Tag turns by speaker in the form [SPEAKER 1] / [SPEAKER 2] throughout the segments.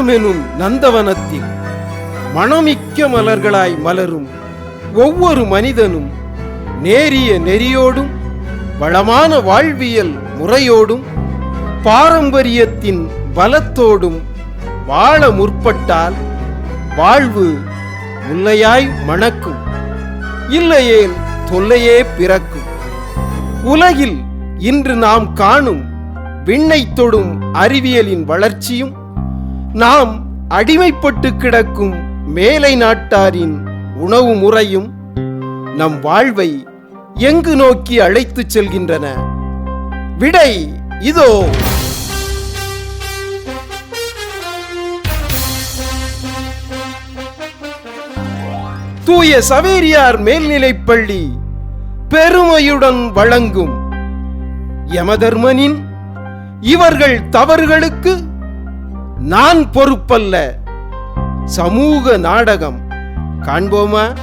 [SPEAKER 1] மனமெனும் நந்தவனத்தில் மணமிக்க மலர்களாய் மலரும் ஒவ்வொரு மனிதனும் நேரிய நெறியோடும் வளமான வாழ்வியல் முறையோடும் பாரம்பரியத்தின் பலத்தோடும் வாழ முற்பட்டால் வாழ்வு முல்லையாய் மணக்கும். இல்லையேல் தொல்லையே பிறக்கும். உலகில் இன்று நாம் காணும் விண்ணை தொடும் அறிவியலின் வளர்ச்சியும் நாம் அடிமைப்பட்டு கிடக்கும் மேலை நாட்டாரின் உணவு முறையும் நம் வாழ்வை எங்கு நோக்கி அழைத்துச் செல்கின்றன? விடை இதோ. தூய சவேரியார் மேல்நிலைப்பள்ளி பெருமையுடன் வழங்கும் யமதர்மனின் இவர்கள் தவறுகளுக்கு நான் பொறுப்பல்ல. சமூக நாடகம். காண்போமா?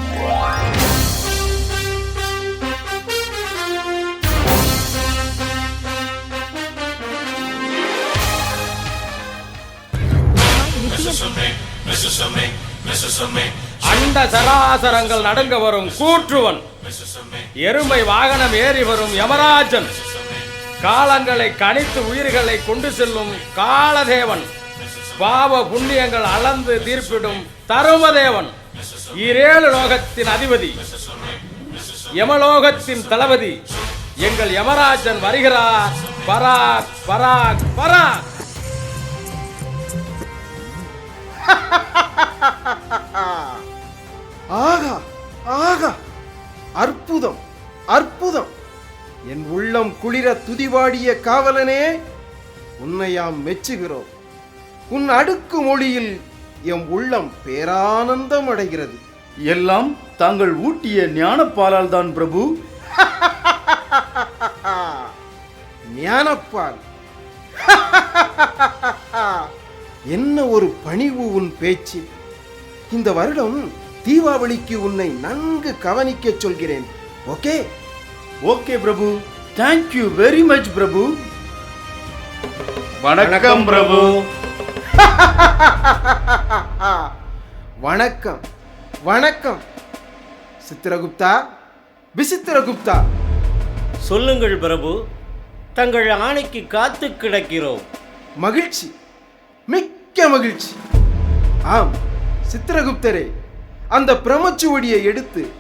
[SPEAKER 2] அண்ட சராசரங்கள் நடுங்க வரும் கூற்றுவன். எருமை வாகனம் ஏறி வரும் யமராஜன். காலங்களை கணித்து உயிர்களை கொண்டு செல்லும் காலதேவன். பாவ புண்ணியங்கள் அளந்து தீர்ப்பிடும் தருமதேவன். இரேழு லோகத்தின் அதிபதி. யமலோகத்தின் தளபதி. எங்கள் யமராஜன் வருகிறார். பராக் பராக் பராக்
[SPEAKER 1] ஆகா ஆகா. அற்புதம் அற்புதம். என் உள்ளம் குளிர துதிவாடிய காவலனே உன்னையாம் மெச்சுகிறோம். உன் அடுக்கு மொழியில் எம் உள்ளம் பேரானந்தம் அடைகிறது
[SPEAKER 3] எல்லாம் தாங்கள் ஊட்டிய ஞானப்பாலால் தான் பிரபு.
[SPEAKER 1] ஞானப்பால். என்ன ஒரு பணிவு உன் பேச்சு. இந்த வருடம் தீபாவளிக்கு உன்னை நன்கு கவனிக்கச் சொல்கிறேன். Okay?
[SPEAKER 3] Okay Prabhu. Thank you very much Prabhu. வணக்கம் பிரபு.
[SPEAKER 1] வணக்கம் வணக்கம். சித்திரகுப்தா விசித்திரகுப்தா.
[SPEAKER 4] சொல்லுங்கள் பிரபு தங்கள் ஆணைக்கு காத்து கிடக்கிறோம்.
[SPEAKER 1] மகிழ்ச்சி மிக்க மகிழ்ச்சி. ஆம் சித்திரகுப்தரே அந்த பிரமச்சுவடியை எடுத்து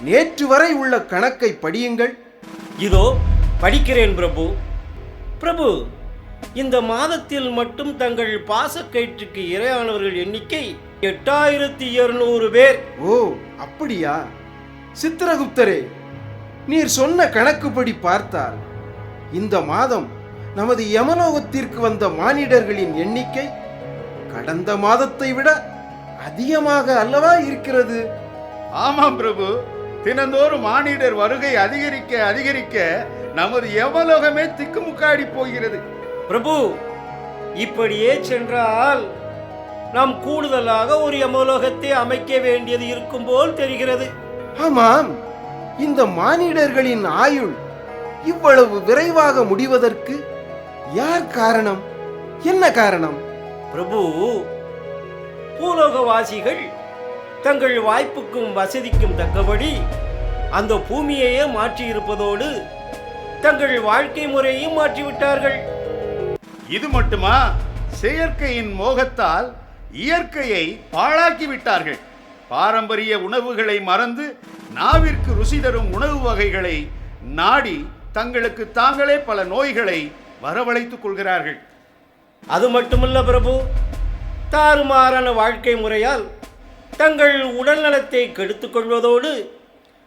[SPEAKER 1] நேற்று வரை உள்ள கணக்கை படியுங்கள்.
[SPEAKER 4] இதோ படிக்கிறேன் பிரபு. பிரபு இந்த மாதத்தில் மட்டும் தங்கள் பாசக்கயிற்றுக்கு இரையானவர்கள் எண்ணிக்கை எட்டாயிரத்தி இருநூறு பேர்.
[SPEAKER 1] ஓ அப்படியா? சித்திரகுப்தரே நீர் சொன்ன கணக்குப்படி பார்த்தால் இந்த மாதம் நமது யமலோகத்திற்கு வந்த மானிடர்களின் எண்ணிக்கை கடந்த மாதத்தை விட அதிகமாக அல்லவா இருக்கிறது?
[SPEAKER 3] ஆமாம் பிரபு. தினந்தோறும் மானிடர் வருகை அதிகரிக்க அதிகரிக்க நமது எவலோகமே திக்குமுக்காடி போகிறது.
[SPEAKER 4] பிரபு இப்படியே சென்றால் நாம் கூடுதலாக ஒரு யமலோகத்தை அமைக்க வேண்டியது இருக்கும் போல் தெரிகிறது.
[SPEAKER 1] ஆமாம் இந்த மானிடர்களின் ஆயுள் இவ்வளவு விரைவாக முடிவதற்கு யார் காரணம்? என்ன காரணம்?
[SPEAKER 4] பிரபு பூலோகவாசிகள் தங்கள் வாய்ப்புக்கும் வசதிக்கும் தக்கபடி அந்த பூமியையே மாற்றியிருப்பதோடு தங்கள் வாழ்க்கை முறையையும் மாற்றிவிட்டார்கள்.
[SPEAKER 3] இது மட்டுமா? செயற்கையின் மோகத்தால் இயற்கையை பாழாக்கி விட்டார்கள் பாரம்பரிய உணவுகளை மறந்து நாவிற்கு ருசி தரும் உணவு வகைகளை நாடி தங்களுக்கு தாங்களே பல நோய்களை வரவழைத்துக் கொள்கிறார்கள்.
[SPEAKER 4] அது மட்டுமல்ல பிரபு தாறுமாறான வாழ்க்கை முறையால் தங்கள் உடல்நலத்தை கெடுத்துக் கொள்வதோடு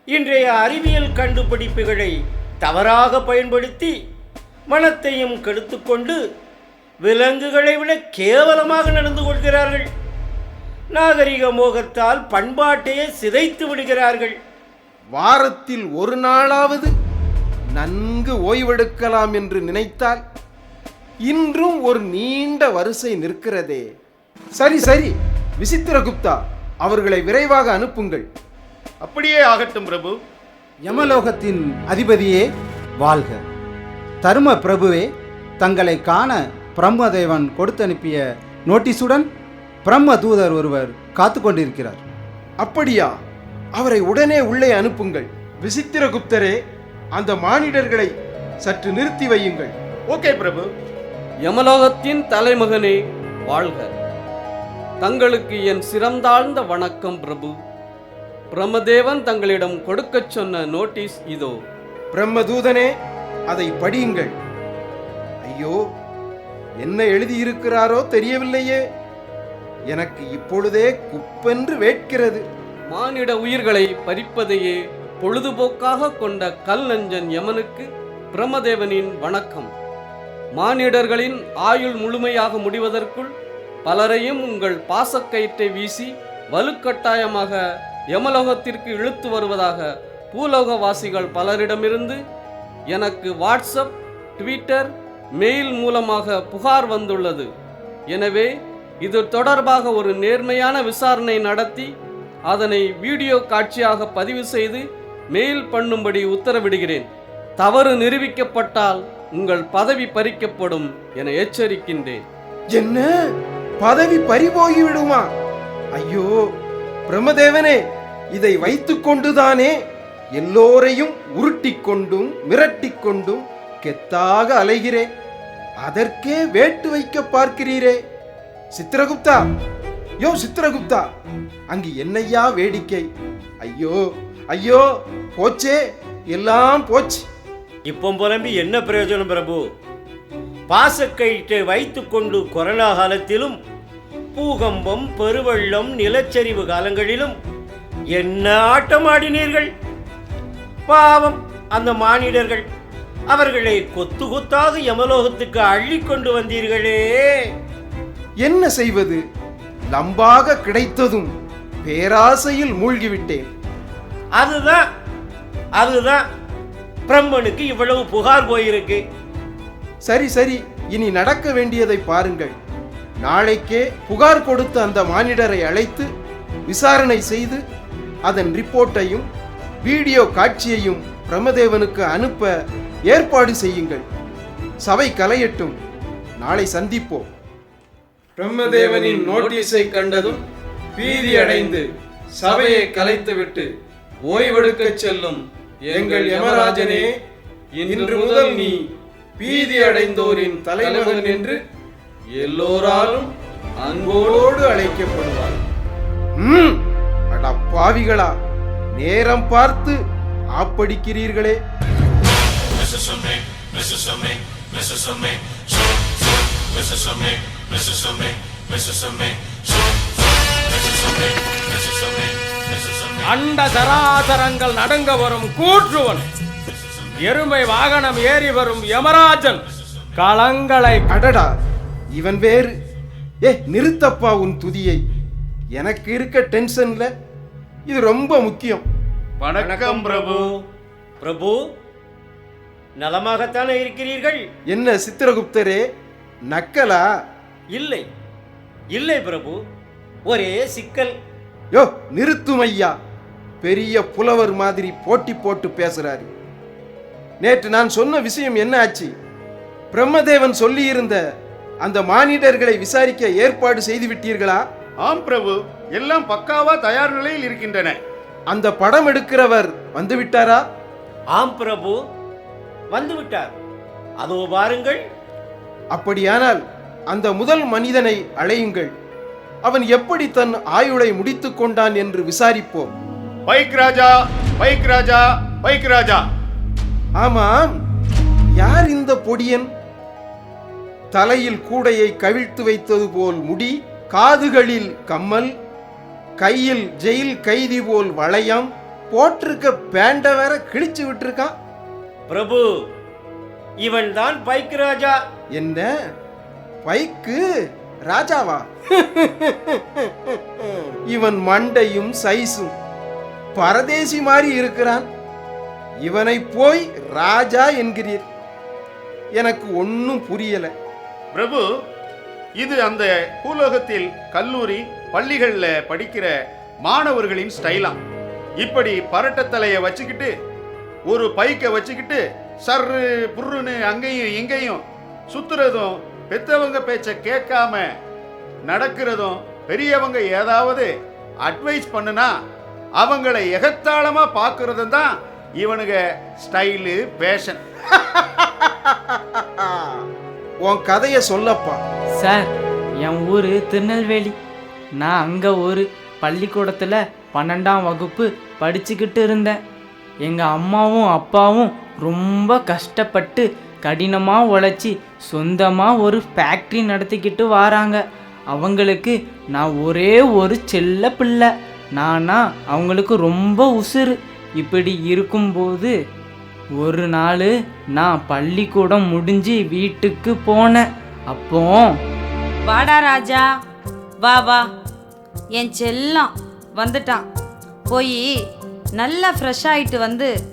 [SPEAKER 4] இன்றைய அறிவியல் கண்டுபிடிப்புகளை தவறாக பயன்படுத்தி மனத்தையும் கெடுத்துக்கொண்டு விலங்குகளை விட கேவலமாக நடந்து கொள்கிறார்கள். நாகரிக மோகத்தால் பண்பாட்டையே சிதைத்து விடுகிறார்கள்.
[SPEAKER 1] வாரத்தில் ஒரு நாளாவது நன்கு ஓய்வெடுக்கலாம் என்று நினைத்தால் இன்றும் ஒரு நீண்ட வரிசை நிற்கிறதே. சரி சரி விசித்திரகுப்தா அவர்களை விரைவாக அனுப்புங்கள்.
[SPEAKER 3] அப்படியே ஆகட்டும் பிரபு.
[SPEAKER 5] யமலோகத்தின் அதிபதியே வாழ்க. தரும பிரபுவே தங்களை காண பிரம்மதேவன் கொடுத்தனுப்பிய நோட்டீஸுடன் பிரம்ம தூதர் ஒருவர் காத்து கொண்டிருக்கிறார்.
[SPEAKER 1] அப்படியா? அவரை உடனே உள்ளே அனுப்புங்கள். விசித்திரகுப்தரே அந்த மானிடர்களை சற்று நிறுத்தி வையுங்கள்.
[SPEAKER 6] ஓகே பிரபு.
[SPEAKER 7] யமலோகத்தின் தலைமகனே வாழ்க. தங்களுக்கு என் சிறந்தாழ்ந்த வணக்கம் பிரபு. பிரமதேவன் தங்களிடம் கொடுக்கச் சொன்ன நோட்டீஸ் இதோ.
[SPEAKER 1] பிரம்மதூதனே அதை படியுங்கள். ஐயோ என்ன எழுதியிருக்கிறாரோ தெரியவில்லையே. எனக்கு இப்பொழுதே குப்பென்று வேட்கிறது.
[SPEAKER 7] மானிட உயிர்களை பறிப்பதையே பொழுதுபோக்காக கொண்ட கல் நஞ்சன் யமனுக்கு பிரமதேவனின் வணக்கம். மானிடர்களின் ஆயுள் முழுமையாக முடிவதற்குள் பலரையும் உங்கள் பாசக்கயிற்றை வீசி வலுக்கட்டாயமாக யமலோகத்திற்கு இழுத்து வருவதாக பூலோகவாசிகள் பலரிடமிருந்து எனக்கு வாட்ஸ்அப் ட்விட்டர் மெயில் மூலமாக புகார் வந்துள்ளது. எனவே இது தொடர்பாக ஒரு நேர்மையான விசாரணை நடத்தி அதனை வீடியோ காட்சியாக பதிவு செய்து மெயில் பண்ணும்படி உத்தரவிடுகிறேன். தவறு நிரூபிக்கப்பட்டால் உங்கள் பதவி பறிக்கப்படும் என எச்சரிக்கின்றேன்.
[SPEAKER 1] என்ன? பதவி பறிபோகி விடுமா ஐயோ பிரமதேவனே இதை வைத்துக்கொண்டுதானே எல்லோரையும் உருட்டிக் கொண்டும் கெத்தாக அலைகிறேன். அதற்கே வேட்டு வைக்க பார்க்கிறீரே. சித்திரகுப்தா! யோ சித்திரகுப்தா! அங்கு என்னையா வேடிக்கை? ஐயோ ஐயோ போச்சே! எல்லாம் போச்சு.
[SPEAKER 4] இப்போ புலம்பி என்ன பிரயோஜனம் பிரபு? பாசக்கயிற்றை வைத்துக்கொண்டு கொரோனா காலத்திலும் பூகம்பம் பெருவெள்ளம் நிலச்சரிவு காலங்களிலும் என்ன ஆட்டம் ஆடினீர்கள் பாவம் அந்த மானிடர்கள்! அவர்களை கொத்து கொத்தாக யமலோகத்துக்கு அள்ளிக் கொண்டு வந்தீர்களே.
[SPEAKER 1] என்ன செய்வது? லம்பாக கிடைத்ததும் பேராசையில் மூழ்கிவிட்டேன்.
[SPEAKER 4] அதுதான் அதுதான். பிரம்மனுக்கு இவ்வளவு புகார் போயிருக்கு.
[SPEAKER 1] சரி சரி இனி நடக்க வேண்டியதை பாருங்கள். நாளைக்கே புகார் கொடுத்த அந்த மானிடரை அழைத்து விசாரணை செய்து அதன் ரிப்போர்ட்டையும் வீடியோ காட்சியையும் பிரமதேவனுக்கு அனுப்ப ஏற்பாடு செய்யுங்கள். சபை கலையட்டும். நாளை சந்திப்போம். பிரம்மதேவனின் நோட்டீஸை கண்டதும் பீதி அடைந்து சபையை கலைத்துவிட்டு ஓய்வெடுக்கச் செல்லும் எங்கள் யமராஜனே இன்று முதல் நீ பீதி அடைந்தோரின் தலைமகன் என்று எல்லோராலும் அன்போடு அழைக்கப்படுவார் அட பாவிகளா நேரம் பார்த்து ஆப்படிக்கிறீர்களே.
[SPEAKER 2] அண்ட சராசரங்கள் நடுங்க வரும் கூற்றுவன். எருமை வாகனம் ஏறி வரும் யமராஜன். களங்களை
[SPEAKER 1] அடடா இவன் வேறு. ஏ நிறுத்தப்பா உன் துதியை. எனக்கு இருக்க டென்ஷன்ல இது ரொம்ப முக்கியம்.
[SPEAKER 6] வணக்கம் பிரபு.
[SPEAKER 4] பிரபு நலமாகத்தானே இருக்கிறீர்கள்?
[SPEAKER 1] என்ன சித்திரகுப்தரே நக்கலா?
[SPEAKER 4] இல்லை. இல்லை பிரபு ஒரே சிக்கல்.
[SPEAKER 1] யோ நிறுத்தும் ஐயா. பெரிய புலவர் மாதிரி போட்டி போட்டு பேசுறாரு. நேற்று நான் சொன்ன விஷயம் என்ன ஆச்சு? பிரம்மதேவன் சொல்லியிருந்த அந்த மானிடர்களை விசாரிக்க ஏற்பாடு செய்து விட்டீர்களா
[SPEAKER 6] ஆம் பிரபு எல்லாம் பக்காவா தயார் நிலையில் இருக்கின்றன.
[SPEAKER 1] அந்த படம் எடுக்கிறவர் வந்து விட்டாரா
[SPEAKER 4] ஆம் பிரபு வந்து விட்டார் அதோ பாருங்கள்
[SPEAKER 1] அப்படியானால் அந்த முதல் மனிதனை அழையுங்கள். அவன் எப்படி தன் ஆயுளை முடித்துக் கொண்டான் என்று விசாரிப்போம்.
[SPEAKER 6] Bike Raja bike Raja bike Raja.
[SPEAKER 1] ஆமாம். யார் இந்த பொடியன்? தலையில் கூடையை கவிழ்த்து வைத்தது போல் முடி காதுகளில் கம்மல் கையில் ஜெயில் கைதி போல் வளையம் போட்டிருக்க பேண்ட வேற கிழிச்சு விட்டிருக்கான்
[SPEAKER 4] பிரபு இவன் தான் பைக் ராஜா.
[SPEAKER 1] என்ன? பைக்கு ராஜாவா? இவன் மண்டையும் சைஸும் பரதேசி மாதிரி இருக்கிறான். இவனை போய் ராஜா என்கிறீர். எனக்கு ஒன்றும் புரியல.
[SPEAKER 6] பிரபு இது அந்த பூலோகத்தில் கல்லூரி பள்ளிகள்ல படிக்கிற மாணவர்களின் ஸ்டைலாம் இப்படி பரட்டத்தலையை வச்சுக்கிட்டு ஒரு பைக்கை வச்சுக்கிட்டு சர்ரு புர்ருன்னு அங்கேயும் இங்கேயும் சுத்துறதும் பெத்தவங்க பேச்ச கேட்காம நடக்கிறதும் பெரியவங்க ஏதாவது அட்வைஸ் பண்ணுனா அவங்களை எகத்தாளமா பார்க்கறது தான் இவனுங்க ஸ்டைலு பேஷன்
[SPEAKER 1] உன் கதையை சொல்லப்பா.
[SPEAKER 8] சார் என் ஊர் திருநெல்வேலி. நான் அங்கே ஒரு பள்ளிக்கூடத்தில் பன்னெண்டாம் வகுப்பு படிச்சுக்கிட்டு இருந்தேன். எங்கள் அம்மாவும் அப்பாவும் ரொம்ப கஷ்டப்பட்டு கடினமாக உழைச்சி சொந்தமாக ஒரு ஃபேக்ட்ரி நடத்திக்கிட்டு வராங்க. அவங்களுக்கு நான் ஒரே ஒரு செல்ல பிள்ளை. நானா அவங்களுக்கு ரொம்ப உசுறு. இப்படி இருக்கும்போது ஒரு நாள் நான் பள்ளிக்கூடம் முடிஞ்சு வீட்டுக்கு போனேன். அப்போ
[SPEAKER 9] வாடா ராஜா. வா வா. என் செல்லம் வந்துட்டான். போய் நல்லா ஃப்ரெஷ் ஆயிட்டு வந்து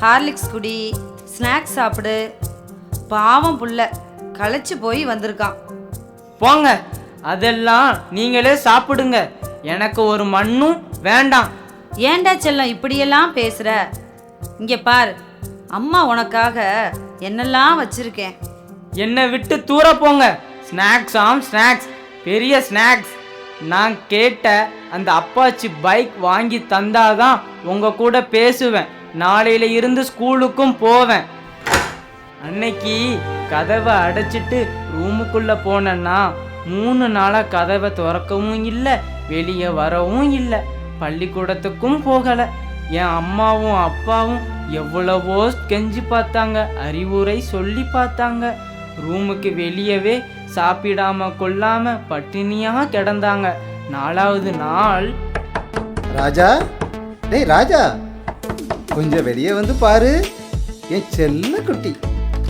[SPEAKER 9] ஹார்லிக்ஸ் குடி ஸ்நாக்ஸ் சாப்பிடு. பாவம் புள்ள. களைச்சு போய் வந்திருக்கான்.
[SPEAKER 8] போங்க. அதெல்லாம் நீங்களே சாப்பிடுங்க. எனக்கு ஒரு மண்ணும் வேண்டாம்.
[SPEAKER 9] ஏன்டா செல்லம் இப்படியெல்லாம் பேசுற? இங்க பார். அம்மா உனக்காக என்னெல்லாம் வச்சிருக்கேன்.
[SPEAKER 8] என்னை விட்டு தூர போங்க. ஸ்நாக்ஸ் ஆம் ஸ்நாக்ஸ் பெரிய ஸ்நாக்ஸ் நான் கேட்ட அந்த அப்பாச்சி பைக் வாங்கி தந்தாதான் உங்க கூட பேசுவேன். நாளையில இருந்து ஸ்கூலுக்கும் போவேன். அன்னைக்கு கதவை அடைச்சிட்டு ரூமுக்குள்ள போனேன்னா மூணு நாளா கதவை திறக்கவும் இல்லை வெளியே வரவும் இல்லை. பள்ளிக்கூடத்துக்கும் போகல. என் அம்மாவும் அப்பாவும் எவ்வளவோ கெஞ்சி பார்த்தாங்க அறிவுரை சொல்லி பார்த்தாங்க. ரூமுக்கு வெளியவே சாப்பிடாம கொள்ளாம பட்டினியாக கிடந்தாங்க. நாலாவது நாள்.
[SPEAKER 5] ராஜா? டேய் ராஜா. கொஞ்சம் வெளியே வந்து பாரு. என் செல்ல குட்டி.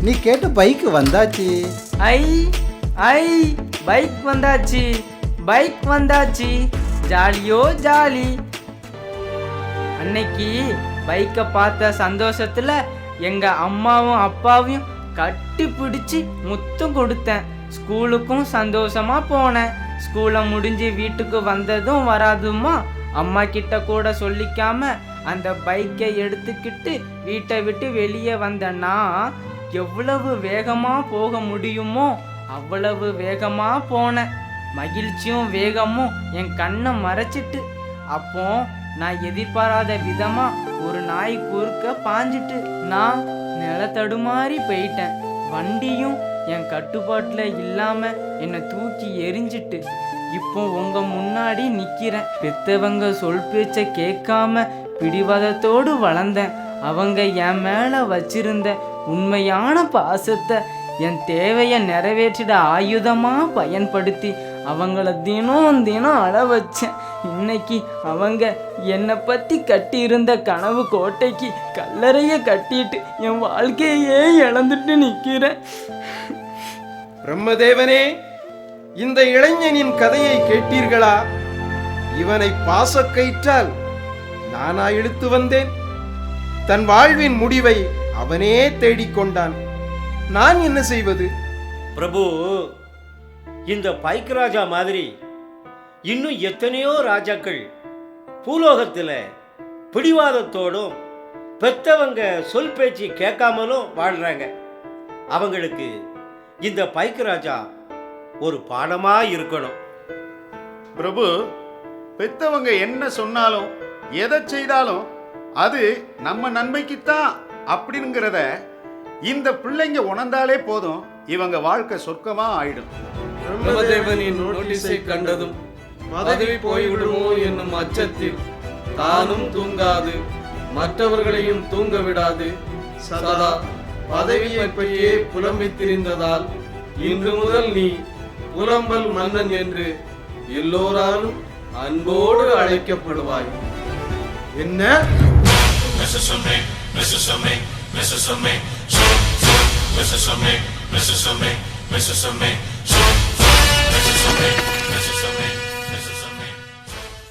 [SPEAKER 5] நீ கேட்ட பைக்கு வந்தாச்சு.
[SPEAKER 8] ஐ ஐ பைக் வந்தாச்சு. பைக் வந்தாச்சு. ஜாலியோ ஜாலி. அன்னைக்கு பைக்கை பார்த்த சந்தோஷத்துல எங்க அம்மாவும் அப்பாவையும் கட்டி பிடிச்சி முத்தம் கொடுத்தேன். ஸ்கூலுக்கும் சந்தோஷமா போனேன். ஸ்கூலை முடிஞ்சு வீட்டுக்கு வந்ததும் வராதுமா அம்மா கிட்ட கூட சொல்லிக்காம அந்த பைக்கை எடுத்துக்கிட்டு வீட்டை விட்டு வெளியே வந்தேன்னா எவ்வளவு வேகமாக போக முடியுமோ அவ்வளவு வேகமாக போனேன் மகிழ்ச்சியும் வேகமும் என் கண்ணை மறைச்சிட்டு அப்போ நான் எதிர்பாராத விதமாக ஒரு நாய் குறுக்க பாஞ்சிட்டு நான் நிலத்தடுமாறி போயிட்டேன். வண்டியும் என் கட்டுப்பாட்டில் இல்லாமல் என்னை தூக்கி எரிஞ்சிட்டு இப்போ உங்க முன்னாடி நிற்கிறேன் பெத்தவங்க சொல் பேச்சை கேட்காம பிடிவாதத்தோடு வளர்ந்தேன். அவங்க என் மேலே வச்சிருந்த உண்மையான பாசத்தை என் தேவையை நிறைவேற்றிட ஆயுதமாக பயன்படுத்தி அவங்கள தினம் தினம் அழ வச்சேன் இன்னைக்கு அவங்க என்னை பத்தி கட்டியிருந்த கனவு கோட்டைக்கு கல்லறைய கட்டிட்டு என் வாழ்க்கையே இழந்துட்டு நிக்கிறேன்.
[SPEAKER 1] பிரம்மதேவனே இந்த இளைஞனின் கதையை கேட்டீர்களா? இவனை பாசக்கயிற்றால் நானா இழுத்து வந்தேன். தன் வாழ்வின் முடிவை அவனே தேடிக்கொண்டான். நான் என்ன செய்வது?
[SPEAKER 4] பிரபு இந்த பைக் ராஜா மாதிரி இன்னும் எத்தனையோ ராஜாக்கள் பூலோகத்தில் பிடிவாதத்தோடும் பெத்தவங்க சொல் பேச்சு கேட்காமலும் வாழ்கிறாங்க அவங்களுக்கு இந்த பைக் ராஜா ஒரு பாடமாக இருக்கணும்.
[SPEAKER 6] பிரபு பெத்தவங்க என்ன சொன்னாலும் எதை செய்தாலும் அது நம்ம நன்மைக்குத்தான் அப்படிங்கிறத இந்த பிள்ளைங்க உணர்ந்தாலே போதும். இவங்க வாழ்க்கை சொர்க்கமாக ஆயிடும்.
[SPEAKER 7] பிரம்மதேவனின் நோட்டீஸை கண்டதும் பதவி போய்விடுமோ என்னும் அச்சத்தில் தானும் தூங்காது மற்றவர்களையும் தூங்க விடாது. சதா பதவியை பற்றியே புலம்பித் திரிந்ததால் இன்று முதல் நீ புலம்பல் மன்னன் என்று எல்லோராலும் அன்போடு அழைக்கப்படுவாய்.
[SPEAKER 1] என்ன?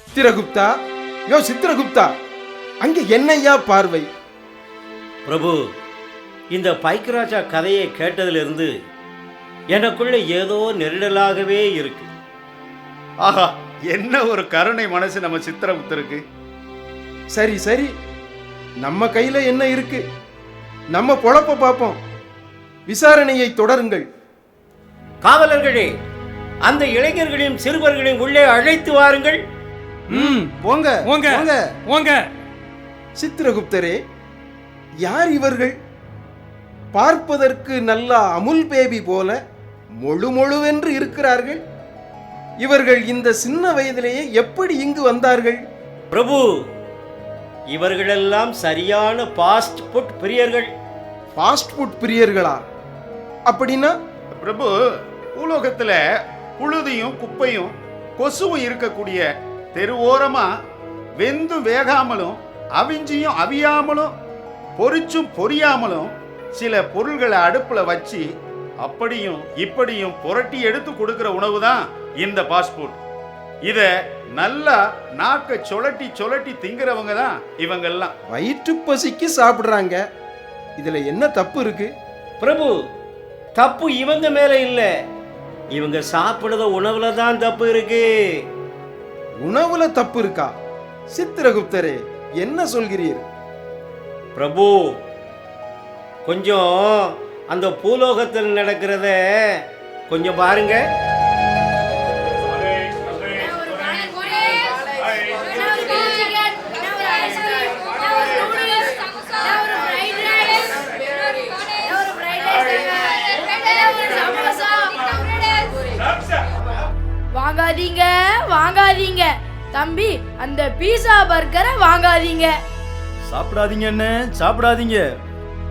[SPEAKER 1] சித்திரகுப்தா யோ சித்திரகுப்தா அங்க என்னையா பார்வை?
[SPEAKER 4] பிரபு இந்த பைக் ராஜா கதையை கேட்டதிலிருந்து எனக்குள்ள ஏதோ நெருடலாகவே இருக்கு.
[SPEAKER 6] ஆஹா என்ன ஒரு கருணை மனசு நம்ம சித்திரகுப்தருக்கு?
[SPEAKER 1] சரி சரி. நம்ம கையில என்ன இருக்கு? நம்ம பொழப்ப பார்ப்போம். விசாரணையை தொடருங்கள்.
[SPEAKER 4] காவலர்களே அந்த இளைஞர்களையும் சிறுவர்களையும் உள்ளே அழைத்து வாருங்கள்.
[SPEAKER 1] ம் போங்க
[SPEAKER 2] போங்க.
[SPEAKER 1] போங்க.
[SPEAKER 2] போங்க.
[SPEAKER 1] சித்திரகுப்தரே யார் இவர்கள்? பார்ப்பதற்கு நல்லா அமுல் பேபி போல மொழு மொழுவென்று இருக்கிறார்கள். இவர்கள் இந்த சின்ன வயதிலேயே எப்படி இங்கு வந்தார்கள்?
[SPEAKER 4] பிரபு இவர்களெல்லாம் சரியான பாஸ்ட் ஃபுட் பிரியர்கள்.
[SPEAKER 1] ஃபாஸ்ட் ஃபுட் பிரியர்களா? அப்படின்னா?
[SPEAKER 6] பிரபு பூலோகத்துல புழுதியும் குப்பையும் கொசுவும் இருக்கக்கூடிய தெருவோரமா வெந்து வேகாமலும் அவிஞ்சியும் அவியாமலும் பொரிச்சும் பொரியாமலும் சில பொருள்களை அடுப்புல வச்சு அப்படியும் இப்படியும் புரட்டி எடுத்து கொடுக்கிற உணவு தான் இந்த பாஸ்போர்ட் இத நல்லா நாக்க சொலட்டி சொலட்டி திங்கிறவங்க தான் இவங்கெல்லாம்.
[SPEAKER 1] வயிற்று பசிக்கு சாப்பிடுறாங்க. இதுல என்ன தப்பு இருக்கு?
[SPEAKER 4] பிரபு தப்பு இவங்க மேல இல்ல. இவங்க சாப்பிடுற உணவுல தான் தப்பு இருக்கு.
[SPEAKER 1] உணவுல தப்பு இருக்கா? சித்திரகுப்தரே என்ன சொல்கிறீர்?
[SPEAKER 4] பிரபு கொஞ்சம் அந்த பூலோகத்தில் நடக்கிறத கொஞ்சம் பாருங்க.
[SPEAKER 10] வாங்காதீங்க வாங்காதீங்க. தம்பி அந்த பீஸா பர்கரை வாங்காதீங்க.
[SPEAKER 3] சாப்பிடாதீங்க என்ன? சாப்பிடாதீங்க.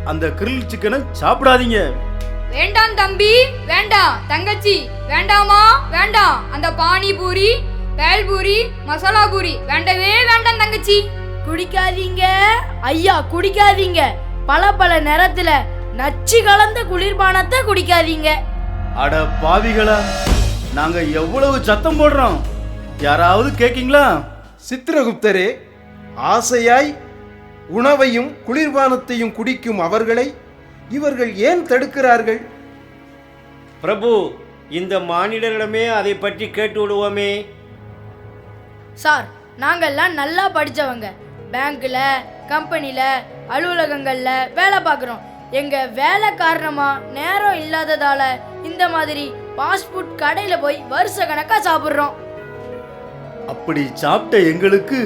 [SPEAKER 3] அந்த கிரில் சிக்கனை சாப்பிடாதீங்க.
[SPEAKER 11] வேண்டாம் தம்பி வேண்டாம். தங்கச்சி வேண்டாமா? வேண்டாம். அந்த பானிபூரி பேல்பூரி மசாலா பூரி வேண்டவே வேண்டாம் தங்கச்சி.
[SPEAKER 10] குடிக்காதீங்க. ஐயா குடிக்காதீங்க. பல பல நேரத்துல நச்சு கலந்த குளிர்பானத்தை குடிக்காதீங்க.
[SPEAKER 3] அட பாவிகளா. நாங்க எவ்வளவு சத்தம் போடுறோம்? யாராவது கேக்கீங்களா?
[SPEAKER 1] சித்திரகுப்தரே ஆசையாய் உணவையும் குளிர்பானத்தையும் குடிக்கும் அவர்களை இவர்கள் ஏன் தடுக்கிறார்கள்?
[SPEAKER 4] பிரபு இந்த மானிடரிடமே அதை பற்றி கேட்டு விடுவோமே.
[SPEAKER 10] சார் நாங்கெல்லாம் நல்லா படிச்சவங்க. பேங்க்ல கம்பெனில அலுவலகங்கள்ல வேலை பார்க்குறோம். எங்க வேலை காரணமா நேரம் இல்லாததால இந்த மாதிரி ஃபாஸ்ட் ஃபுட் கடையில போய் வருஷ கணக்கா சாப்பிட்றோம்.
[SPEAKER 3] அப்படி சாப்பிட்ட எங்களுக்கு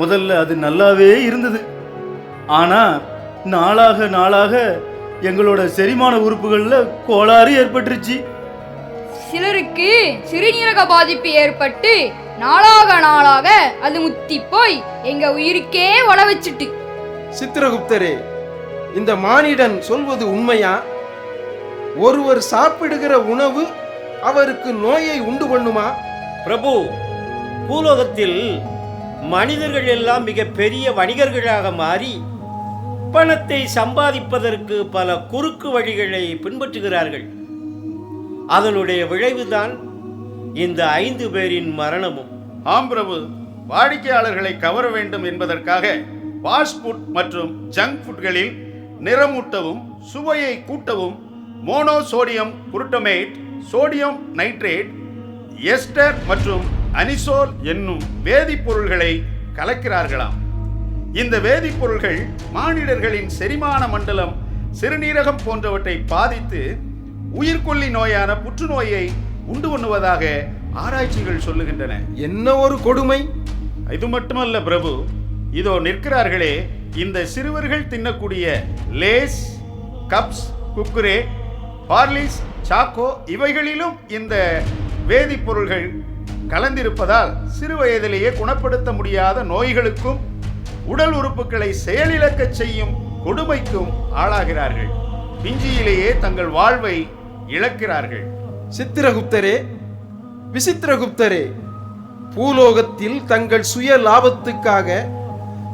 [SPEAKER 3] முதல்ல அது நல்லாவே இருந்தது. ஆனா நாளாக நாளாக எங்களோட செரிமான உறுப்புகள்ல கோளாறு ஏற்பட்டுருச்சு.
[SPEAKER 11] சிலருக்கு சிறுநீரக பாதிப்பு ஏற்பட்டு நாளாக நாளாக அது முத்தி போய் எங்க உயிருக்கே உழ வச்சுட்டு.
[SPEAKER 1] சித்திரகுப்தரே இந்த மானிடன் சொல்வது உண்மையா? ஒருவர் சாப்பிடுகிற உணவு அவருக்கு நோயை உண்டு பண்ணுமா?
[SPEAKER 4] பிரபு பூலோகத்தில் மனிதர்கள் எல்லாம் மிக பெரிய வணிகர்களாக மாறி பணத்தை சம்பாதிப்பதற்கு பல குறுக்கு வழிகளை பின்பற்றுகிறார்கள். அதனுடைய விளைவுதான் இந்த ஐந்து பேரின் மரணமும்.
[SPEAKER 6] ஆம் பிரபு வாடிக்கையாளர்களை கவர வேண்டும் என்பதற்காக ஃபாஸ்ட் ஃபுட் மற்றும் ஜங்க் ஃபுட்களில் நிறமூட்டவும் சுவையை கூட்டவும் monosodium glutamate sodium nitrate ester மற்றும் அனிசோல் என்னும் வேதிப்பொருள்களை கலக்கிறார்களாம். இந்த வேதிப்பொருள்கள் மானிடர்களின் செரிமான மண்டலம் சிறுநீரகம் போன்றவற்றை பாதித்து உயிர்கொல்லி நோயான புற்றுநோயை உண்டு பண்ணுவதாக ஆராய்ச்சிகள் சொல்லுகின்றன.
[SPEAKER 1] என்ன ஒரு கொடுமை?
[SPEAKER 6] இது மட்டுமல்ல பிரபு இதோ நிற்கிறார்களே இந்த சிறுவர்கள் தின்னக்கூடிய Lay's cups Kurkure Parle's choco இவைகளிலும் இந்த வேதிப்பொருள்கள் கலந்திருப்பதால் சிறு வயதிலேயே குணப்படுத்த முடியாத நோய்களுக்கும் உடல் உறுப்புகளை செயலிழக்கச் செய்யும் கொடுமைக்கும் ஆளாகிறார்கள். பிஞ்சியிலேயே தங்கள் வாழ்வை இழக்கிறார்கள்.
[SPEAKER 1] சித்திரகுப்தரே விசித்திரகுப்தரே பூலோகத்தில் தங்கள் சுய லாபத்துக்காக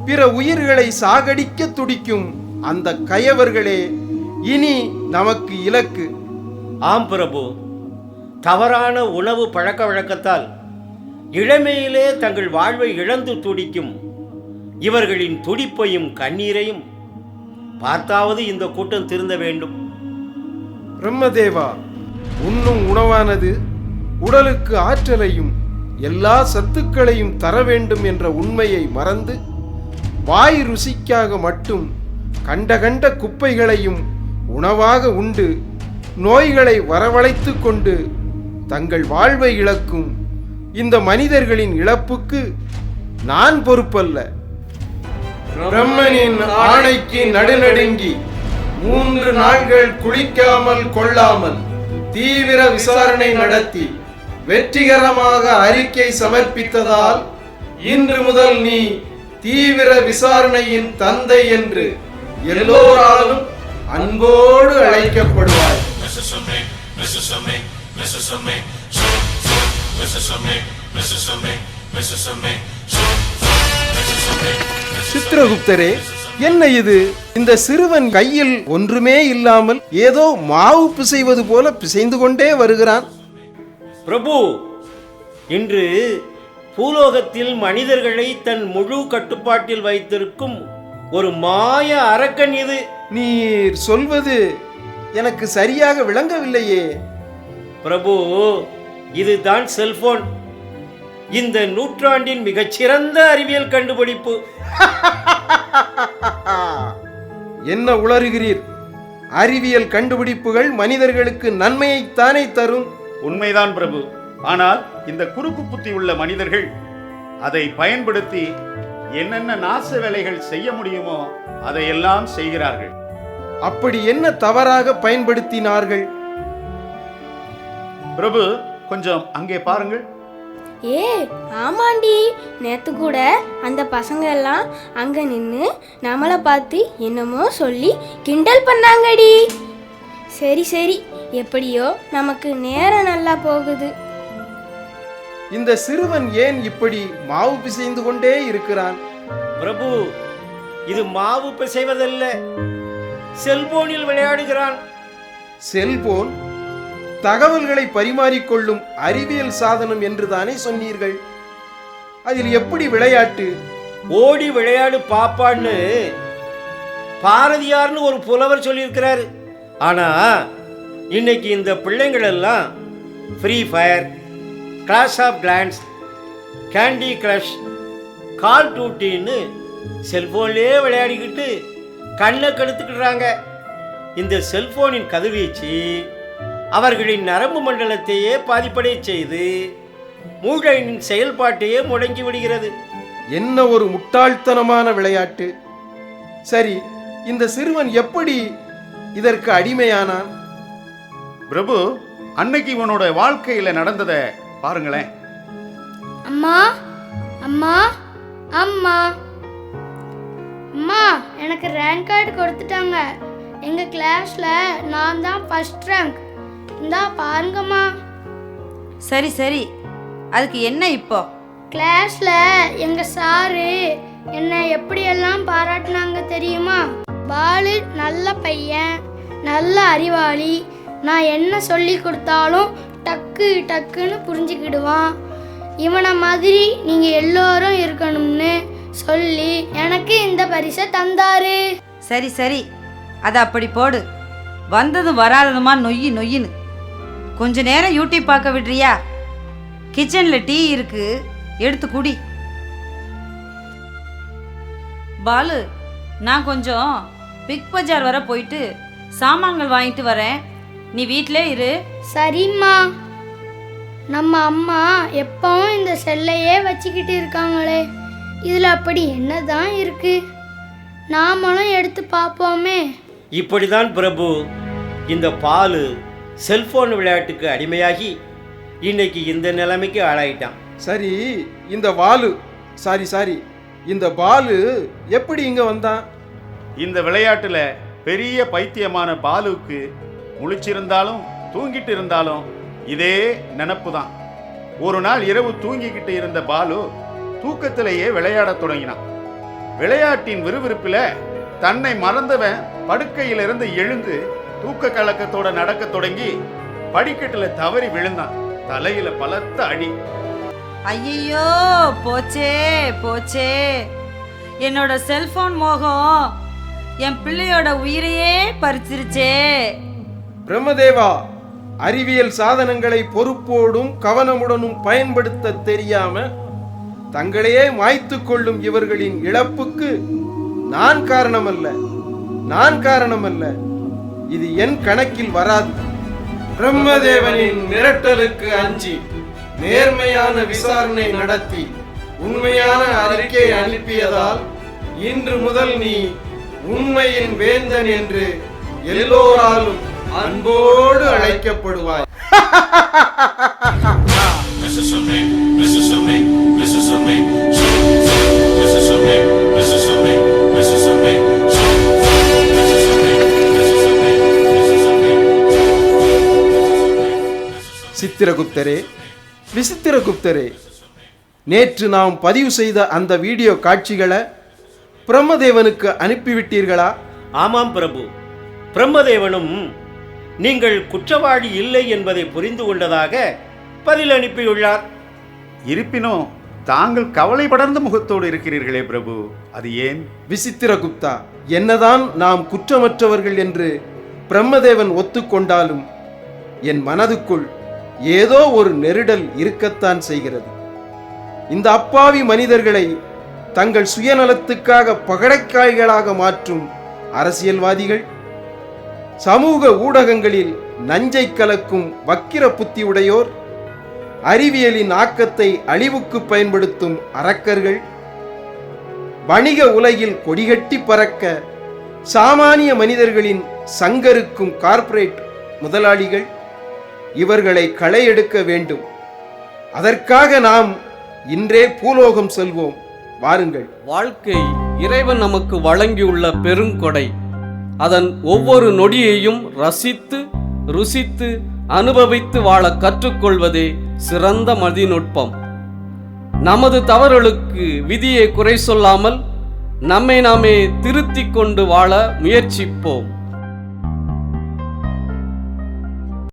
[SPEAKER 1] பிற உயிர்களை சாகடிக்க துடிக்கும் அந்த கயவர்களே இனி நமக்கு இலக்கு.
[SPEAKER 4] ஆம் பிரபு தவறான உணவு பழக்க வழக்கத்தால் இளமையிலே தங்கள் வாழ்வை இழந்து துடிக்கும் இவர்களின் துடிப்பையும் கண்ணீரையும் பார்த்தாவது இந்த கூட்டம் திருந்த வேண்டும்.
[SPEAKER 1] பிரம்மதேவா உண்ணும் உணவானது உடலுக்கு ஆற்றலையும் எல்லா சத்துக்களையும் தர வேண்டும் என்ற உண்மையை மறந்து வாய் ருசிக்காக மட்டும் கண்ட கண்ட குப்பைகளையும் உணவாக உண்டு நோய்களை வரவழைத்து கொண்டு தங்கள் வாழ்வை இழக்கும் இந்த மனிதர்களின் இழப்புக்கு நான் பொறுப்பல்ல. பிரம்மனின் ஆணைக்கு நடுநடுங்கி மூன்று நாள்கள் குளிக்காமல் கொள்ளாமல் தீவிர விசாரணை நடத்தி வெற்றிகரமாக அறிக்கை சமர்ப்பித்ததால் இன்று முதல் நீ தீவிர விசாரணையின் தந்தை என்று எல்லோராலும் அன்போடு அழைக்கப்படுவாய் சித்திரகுப்தரே என்ன இது? இந்த சிறுவன் கையில் ஒன்றுமே இல்லாமல் ஏதோ மாவு பிசைவது போல பிசைந்து கொண்டே வருகிறான்.
[SPEAKER 4] பிரபு இன்று பூலோகத்தில் மனிதர்களை தன் முழு கட்டுப்பாட்டில் வைத்திருக்கும் ஒரு மாய அரக்கன் இது.
[SPEAKER 1] நீர் சொல்வது எனக்கு சரியாக விளங்கவில்லையே.
[SPEAKER 4] பிரபு இதுதான் செல்போன். இந்த நூற்றாண்டின் மிகச்சிறந்த அறிவியல் கண்டுபிடிப்பு.
[SPEAKER 1] என்ன உளறுகிறீர்? அறிவியல் கண்டுபிடிப்புகள் மனிதர்களுக்கு நன்மையைத்தானே தரும்.
[SPEAKER 6] உண்மைதான் பிரபு. ஆனால் இந்த குறுக்கு புத்தி உள்ள மனிதர்கள் அதை பயன்படுத்தி என்னென்ன நாச வேலைகள் செய்ய முடியுமோ அதையெல்லாம் செய்கிறார்கள்.
[SPEAKER 1] அப்படி என்ன தவறாக பயன்படுத்தினார்கள்?
[SPEAKER 6] பிரபு கொஞ்சம் அங்கே பாருங்கள்.
[SPEAKER 12] ஏ ஆமாண்டி. நேத்து கூட அந்த பசங்க எல்லாம் அங்க நின்று நம்மளை பார்த்து என்னமோ சொல்லி கிண்டல் பண்ணாங்கடி. சரி சரி. எப்படியோ நமக்கு நேரம் நல்லா போகுது.
[SPEAKER 1] இந்த சிறுவன் ஏன் இப்படி மாவு பிசைந்து கொண்டே இருக்கிறான்?
[SPEAKER 4] பிரபு இது மாவு பிசைவதல்ல. செல்போனில் விளையாடுகிறான்.
[SPEAKER 1] செல்போன்? தகவல்களை பரிமாறிக்கொள்ளும் அறிவியல் சாதனம் என்று தானே சொன்னீர்கள்? அதில் எப்படி விளையாட்டு?
[SPEAKER 4] ஓடி விளையாடு பாப்பான்னு பாரதியார்னு ஒரு புலவர் சொல்லியிருக்கிறாரு. ஆனா இன்னைக்கு இந்த பிள்ளைங்கள் எல்லாம் Free Fire Clash of Clans Candy Crush call டூட்டின்னு செல்போன்லேயே விளையாடிக்கிட்டு கண்ணை கெடுத்துக்கிடுறாங்க. இந்த செல்போனின் கதிர்வீச்சு அவர்களின் நரம்பு மண்டலத்தையே பாதிப்படைய செய்து மூளையின் செயல்பாட்டையே முடங்கி விடுகிறது.
[SPEAKER 1] என்ன ஒரு முட்டாள்தனமான விளையாட்டு. சரி இந்த சிறுவன் எப்படி இதற்கு அடிமையானான்?
[SPEAKER 6] பிரபு அன்னைக்கு இவனோட வாழ்க்கையில நடந்ததை பாருங்களேன்.
[SPEAKER 12] அம்மா அம்மா அம்மா. அம்மா எனக்கு ரேங்க் கார்டு கொடுத்துட்டாங்க. எங்க கிளாஸ்ல நான் தான் ஃபர்ஸ்ட் ரேங்க் இந்தா பாருங்கம்மா.
[SPEAKER 9] சரி சரி. அதுக்கு என்ன இப்போ?
[SPEAKER 12] கிளாஸ்ல எங்க சாரு என்னை எப்படியெல்லாம் பாராட்டினாங்க தெரியுமா? பாலு நல்ல பையன் நல்ல அறிவாளி. நான் என்ன சொல்லி கொடுத்தாலும் டக்கு டக்குன்னு புரிஞ்சுக்கிடுவான். இவனை மாதிரி நீங்கள் எல்லோரும் இருக்கணும்னு சொல்லி எனக்கு இந்த பரிசை தந்தாரு.
[SPEAKER 9] சரி சரி. அதை அப்படி போடு. வந்ததும் வராததுமா நொய்யி நொய்யின்னு. கொஞ்ச நேரம் யூடியூப் பார்க்க விடுறியா? கிச்சனில் டீ இருக்கு. எடுத்து குடி. பாலு நான் கொஞ்சம் பிக் பஜார் வர போயிட்டு சாமான்கள் வாங்கிட்டு வரேன். நீ வீட்டிலே இரு.
[SPEAKER 12] சரிம்மா. நம்ம அம்மா எப்பவும் இந்த செல்லையே வச்சுக்கிட்டு இருக்காங்களே. இதில் அப்படி என்னதான் இருக்கு? நாமளும் எடுத்து பார்ப்போமே.
[SPEAKER 4] இப்படிதான் பிரபு இந்த பாலு செல்போன் விளையாட்டுக்கு அடிமையாகி இன்னைக்கு இந்த நிலைமைக்கு ஆளாயிட்டான்.
[SPEAKER 1] சரி இந்த வாலு. Sorry sorry. இந்த பாலு எப்படி இங்க வந்தான்?
[SPEAKER 6] இந்த விளையாட்டுல பெரிய பைத்தியமான பாலுவுக்கு முழிச்சிருந்தாலும் தூங்கிட்டு இருந்தாலும் இதே நினப்பு தான் ஒரு நாள் இரவு தூங்கிக்கிட்டு இருந்த பாலு தூக்கத்திலேயே விளையாடத் தொடங்கினான். விளையாட்டின் விறுவிறுப்பில் தன்னை மறந்தவன் படுக்கையிலிருந்து எழுந்து தூக்க கலக்கத்தோட நடக்கத் தொடங்கி படிக்கட்டுல தவறி விழுந்தான். தலையில பலத்த அடி.
[SPEAKER 9] ஐயோ போச்சே போச்சே. என்னோட செல்போன் மோகம் என் பிள்ளையோட உயிரையே பறிச்சிருச்சே.
[SPEAKER 1] பிரம்மதேவா அறிவியல் சாதனங்களை பொறுப்போடும் கவனமுடனும் பயன்படுத்த தெரியாம தங்களையே மாய்த்து கொள்ளும் இவர்களின் இழப்புக்கு நான் காரணமல்ல நான் காரணமல்ல. இது என் கணக்கில் வராது. பிரம்மதேவனின் மிரட்டலுக்கு அஞ்சி நேர்மையான விசாரணை நடத்தி உண்மையான அறிக்கை அனுப்பியதால் இன்று முதல் நீ உண்மையின் வேந்தன் என்று எல்லோராலும் அன்போடு அழைக்கப்படுவாய். சித்திரகுப்தரே விசித்திரகுப்தரே நேற்று நாம் பதிவு செய்த அந்த வீடியோ காட்சிகளை பிரம்மதேவனுக்கு அனுப்பிவிட்டீர்களா?
[SPEAKER 4] ஆமாம் பிரபு. பிரம்மதேவனும் நீங்கள் குற்றவாளி இல்லை என்பதை புரிந்து கொண்டதாக பதில் அனுப்பியுள்ளார்.
[SPEAKER 6] இருப்பினும் தாங்கள் கவலை படர்ந்த முகத்தோடு இருக்கிறீர்களே பிரபு அது ஏன்?
[SPEAKER 1] விசித்திரகுப்தா என்னதான் நாம் குற்றமற்றவர்கள் என்று பிரம்மதேவன் ஒத்துக்கொண்டாலும் என் மனதுக்குள் ஏதோ ஒரு நெருடல் இருக்கத்தான் செய்கிறது. இந்த அப்பாவி மனிதர்களை தங்கள் சுயநலத்துக்காக பகடைக்காய்களாக மாற்றும் அரசியல்வாதிகள் சமூக ஊடகங்களில் நஞ்சை கலக்கும் வக்கிர புத்தி உடையோர் அறிவியலின் ஆக்கத்தை அழிவுக்கு பயன்படுத்தும் அரக்கர்கள் வணிக உலகில் கொடிகட்டி பறக்க சாமானிய மனிதர்களின் சங்கருக்கும் கார்ப்பரேட் முதலாளிகள் இவர்களை களை எடுக்க வேண்டும். அதற்காக நாம் இன்றே பூலோகம் செல்வோம். வாருங்கள்.
[SPEAKER 7] வாழ்க்கை இறைவன் நமக்கு வழங்கியுள்ள பெருங்கொடை. அதன் ஒவ்வொரு நொடியையும் ரசித்து ருசித்து அனுபவித்து வாழ கற்றுக்கொள்வதே சிறந்த மதிநுட்பம். நமது தவறுகளுக்கு விதியை குறை சொல்லாமல் நம்மை நாமே திருத்திக் கொண்டு வாழ முயற்சிப்போம்.